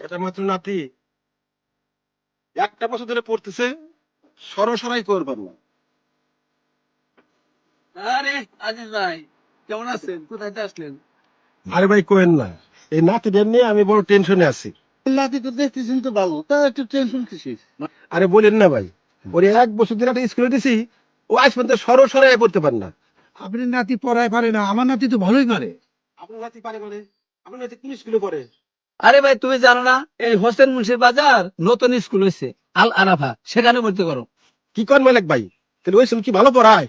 এটা মাত্র নাতি। একটা বছর ধরে পড়তেছে সরসরাই করবার না। আরে আজিজ ভাই কেমন আছেন? কোথায় আসলেন? আরে ভাই কোয়েন না। এই নাতিদের নিয়ে আমি বড় টেনশনে আছি। লাতি তো দেখতেছেন তো ভালো তা একটু টেনশন কিসিস আরে বলেন না ভাই ওরে এক বছর ধরে একটা স্কুলে দিছি ও আজ পর্যন্ত সরসরাই পড়তে পারে না। আপনি নাতি পড়ায় পারে না আমার নাতি তো ভালোই পারে। আপনার নাতি পারে মানে? আপনার নাতি কোন স্কুলে পড়ে? আরে ভাই তুমি জানো না এই হোসেন মুন্সির বাজার নতুন স্কুল হয়েছে আল আরাফা সেখানে ভর্তি করো। কি কর মালিক ভাই? তাহলে ওই স্কুল কি ভালো পড়ায়?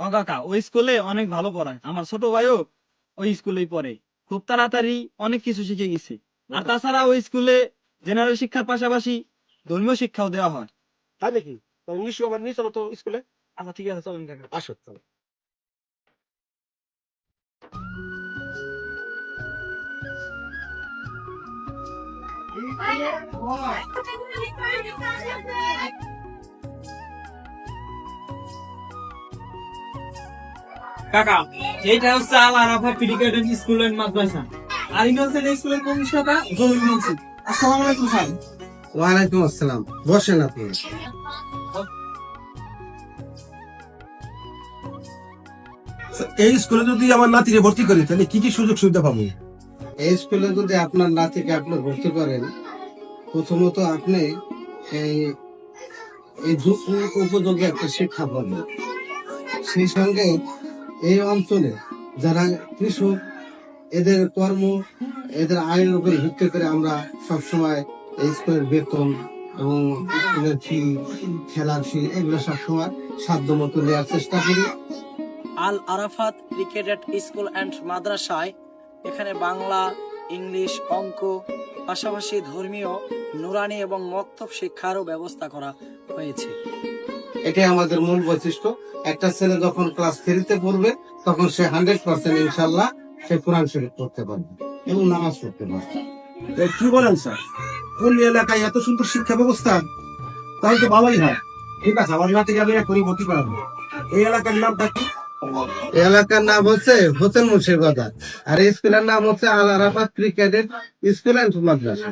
ও কাকা ওই স্কুলে অনেক ভালো পড়ায়। আমার ছোট ভাইও ওই স্কুলেই পড়ে। খুব তাড়াতাড়ি অনেক কিছু শিখে গেছে। আর তাছাড়া ওই স্কুলে জেনারেল শিক্ষার পাশাপাশি ধর্মীয় শিক্ষাও দেওয়া হয়। তাই নাকি নিশ্চয় আমার নিয়ে চলো তো স্কুলে? আচ্ছা ঠিক আছে চলেন কাকা। আসো চলো। কাকা এইটা হচ্ছে আল আরাফা প্রিডিকেটেড স্কুল এন্ড মাদ্রাসা। আর ইনি হচ্ছেন এই স্কুলের প্রতিষ্ঠাতা জহির মুন্সি আসসালামু আলাইকুম স্যার। ওয়ালাইকুম আসসালাম। বসেন আপনি। এই স্কুলে যদি আমার নাতিরে ভর্তি করি তাহলে কি কি সুযোগ সুবিধা পাবো? এই স্কুলে যদি আপনার নাতিকে আপনি ভর্তি করেন, প্রথমত আপনি এই এই যুগ উপযোগী একটা শিক্ষা পাবেন। সেই সঙ্গে এই অঞ্চলে যারা কৃষক, এদের কর্ম, এদের আয়ের উপর ভিত্তি করে আমরা সবসময় এই স্কুলের বেতন এবং স্কুলের ফি খেলার ফি এগুলো সবসময় সাধ্য মতো নেওয়ার চেষ্টা করি। আল আরাফাত ক্রিকেটেড স্কুল অ্যান্ড মাদ্রাসায় এখানে বাংলা ইংলিশ অঙ্ক পাশাপাশি ধর্মীয় নুরানি এবং মক্তব শিক্ষারও ব্যবস্থা করা হয়েছে। এটাই আমাদের মূল বৈশিষ্ট্য। একটা ছেলে যখন ক্লাস থ্রিতে পড়বে তখন সে হান্ড্রেড পার্সেন্ট ইনশাল্লাহ সে কোরআন শরীফ পড়তে পারবে এবং নামাজ পড়তে পারবে। কি বলেন স্যার? কোন এলাকায় এত সুন্দর শিক্ষা ব্যবস্থা? তাহলে তো ভালোই হয়। ঠিক আছে আমার নাতিকে আমি ভর্তি করাবো। এই এলাকার নামটা কি? এলাকার নাম হচ্ছে হোসেন মুন্সির বাজার আর স্কুলের নাম হচ্ছে আল আরাফাত ক্রিকেটের স্কুল অ্যান্ড মাদ্রাসা।